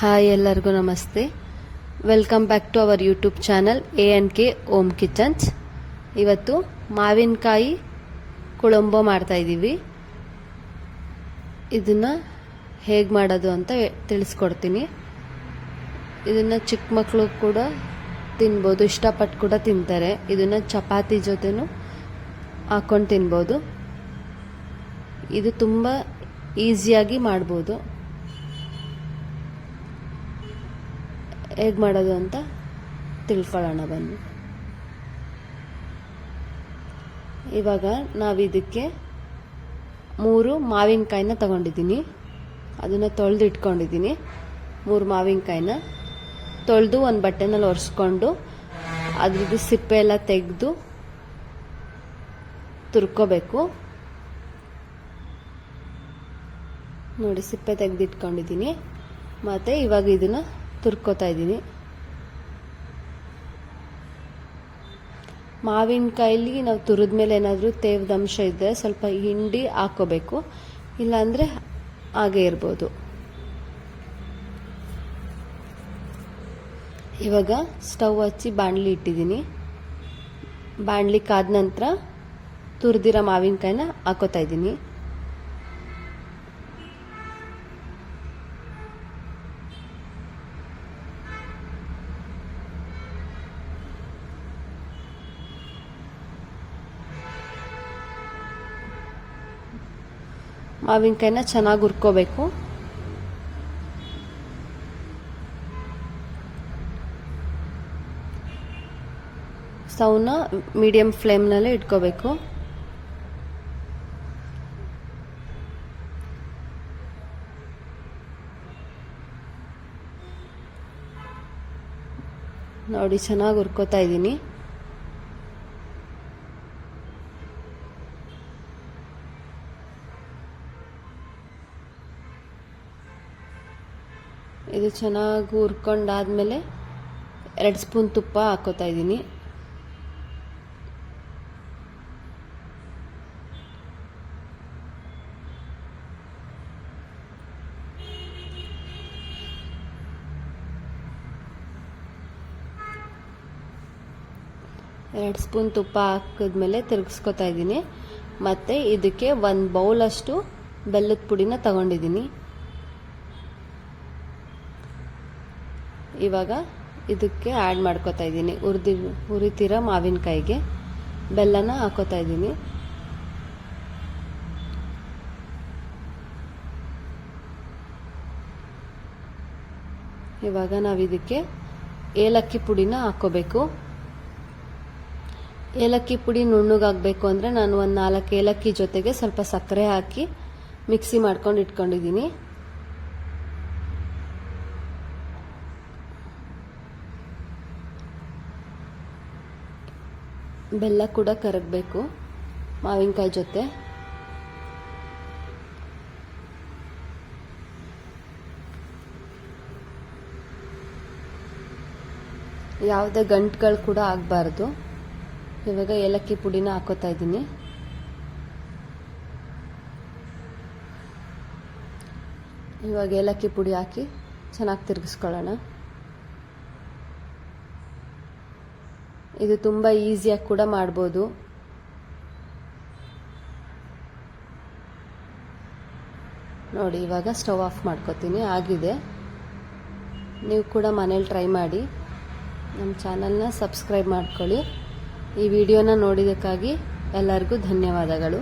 Hi ಎಲ್ಲರಿಗೂ ನಮಸ್ತೆ. Welcome back to our YouTube channel A and K home kitchens ಇವತ್ತು ಮಾವಿನಕಾಯಿ ಕುಳಂಬ ಮಾಡ್ತಾ ಇದ್ದೀವಿ ಇದನ್ನು ಹೇಗೆ ಮಾಡೋದು ಅಂತ ತಿಳಿಸ್ಕೊಡ್ತೀನಿ. ಇದನ್ನು ಚಿಕ್ಕ ಮಕ್ಕಳು ಕೂಡ ತಿನ್ಬೋದು, ಇಷ್ಟಪಟ್ಟು ಕೂಡ ತಿಂತಾರೆ. ಇದನ್ನು ಚಪಾತಿ ಜೊತೆನೂ ಹಾಕ್ಕೊಂಡು ತಿನ್ಬೋದು. ಇದು ತುಂಬ ಈಸಿಯಾಗಿ ಮಾಡ್ಬೋದು. ಹೇಗೆ ಮಾಡೋದು ಅಂತ ತಿಳ್ಕೊಳ್ಳೋಣ ಬನ್ನಿ. ಇವಾಗ ನಾವು ಇದಕ್ಕೆ ಮೂರು ಮಾವಿನಕಾಯಿನ ತಗೊಂಡಿದ್ದೀನಿ. ಅದನ್ನು ತೊಳೆದು ಇಟ್ಕೊಂಡಿದ್ದೀನಿ ಮೂರು ಮಾವಿನಕಾಯಿನ ತೊಳೆದು ಒಂದು ಬಟ್ಟೆನಲ್ಲಿ ಒರೆಸ್ಕೊಂಡು ಅದ್ರದ್ದು ಸಿಪ್ಪೆ ಎಲ್ಲ ತೆಗೆದು ತುರ್ಕೋಬೇಕು. ನೋಡಿ, ಸಿಪ್ಪೆ ತೆಗೆದಿಟ್ಕೊಂಡಿದ್ದೀನಿ. ಮತ್ತು ಇವಾಗ ಇದನ್ನು ತುರ್ಕೋತಾ ಇದ್ದೀನಿ. ಮಾವಿನಕಾಯಿಲಿ ನಾವು ತುರಿದ ಮೇಲೆ ಏನಾದರೂ ತೇವದ ಅಂಶ ಇದ್ದರೆ ಸ್ವಲ್ಪ ಹಿಂಡಿ ಹಾಕೋಬೇಕು. ಇಲ್ಲಾಂದರೆ ಹಾಗೆ ಇರ್ಬೋದು. ಇವಾಗ ಸ್ಟವ್ ಹಚ್ಚಿ ಬಾಣಲಿ ಇಟ್ಟಿದ್ದೀನಿ. ಬಾಣಲಿ ಕಾದ ನಂತರ ತುರಿದಿರೋ ಮಾವಿನಕಾಯಿನ ಹಾಕೋತಾ ಇದ್ದೀನಿ. ಮಾವಿನಕಾಯಿನ ಚೆನ್ನಾಗಿ ಹುರ್ಕೋಬೇಕು. ಸ್ಟವ್ನ ಮೀಡಿಯಂ ಫ್ಲೇಮ್ನಲ್ಲೇ ಇಟ್ಕೋಬೇಕು. ನೋಡಿ ಚೆನ್ನಾಗಿ ಹುರ್ಕೋತಾ ಇದ್ದೀನಿ. ಇದು ಚೆನ್ನಾಗಿ ಹುರ್ಕೊಂಡಾದಮೇಲೆ ಎರಡು ಸ್ಪೂನ್ ತುಪ್ಪ ಹಾಕೋತಾ ಇದ್ದೀನಿ. ಎರಡು ಸ್ಪೂನ್ ತುಪ್ಪ ಹಾಕಿದ್ಮೇಲೆ ತಿರುಗಿಸ್ಕೊತಾ ಇದ್ದೀನಿ. ಮತ್ತು ಇದಕ್ಕೆ ಒಂದು ಬೌಲಷ್ಟು ಬೆಲ್ಲದ ಪುಡಿನ ತಗೊಂಡಿದ್ದೀನಿ. ಇವಾಗ ಇದಕ್ಕೆ ಆ್ಯಡ್ ಮಾಡ್ಕೋತಾ ಇದ್ದೀನಿ. ಹುರಿದಿ ಹುರಿತಿರೋ ಮಾವಿನಕಾಯಿಗೆ ಬೆಲ್ಲನ ಹಾಕೋತಾ ಇದ್ದೀನಿ. ಇವಾಗ ನಾವು ಇದಕ್ಕೆ ಏಲಕ್ಕಿ ಪುಡಿನ ಹಾಕೋಬೇಕು. ಏಲಕ್ಕಿ ಪುಡಿ ನುಣ್ಣಗಾಗಬೇಕು ಅಂದರೆ ನಾನು ಒಂದು ನಾಲ್ಕು ಏಲಕ್ಕಿ ಜೊತೆಗೆ ಸ್ವಲ್ಪ ಸಕ್ಕರೆ ಹಾಕಿ ಮಿಕ್ಸಿ ಮಾಡ್ಕೊಂಡು ಇಟ್ಕೊಂಡಿದ್ದೀನಿ. ಬೆಲ್ಲ ಕೂಡ ಕರಗಬೇಕು, ಮಾವಿನಕಾಯಿ ಜೊತೆ. ಯಾವುದೇ ಗಂಟುಗಳು ಕೂಡ ಆಗಬಾರ್ದು. ಇವಾಗ ಏಲಕ್ಕಿ ಪುಡಿನ ಹಾಕೋತಾ ಇದ್ದೀನಿ. ಇವಾಗ ಏಲಕ್ಕಿ ಪುಡಿ ಹಾಕಿ ಚೆನ್ನಾಗಿ ತಿರುಗಿಸ್ಕೊಳ್ಳೋಣ. ಇದು ತುಂಬ ಈಸಿಯಾಗಿ ಕೂಡ ಮಾಡ್ಬೋದು. ನೋಡಿ, ಇವಾಗ ಸ್ಟವ್ ಆಫ್ ಮಾಡ್ಕೊತೀನಿ. ಆಗಿದೆ. ನೀವು ಕೂಡ ಮನೇಲಿ ಟ್ರೈ ಮಾಡಿ. ನಮ್ಮ ಚಾನಲ್ನ ಸಬ್ಸ್ಕ್ರೈಬ್ ಮಾಡ್ಕೊಳ್ಳಿ. ಈ ವಿಡಿಯೋನ ನೋಡಿದ್ದಕ್ಕಾಗಿ ಎಲ್ಲರಿಗೂ ಧನ್ಯವಾದಗಳು.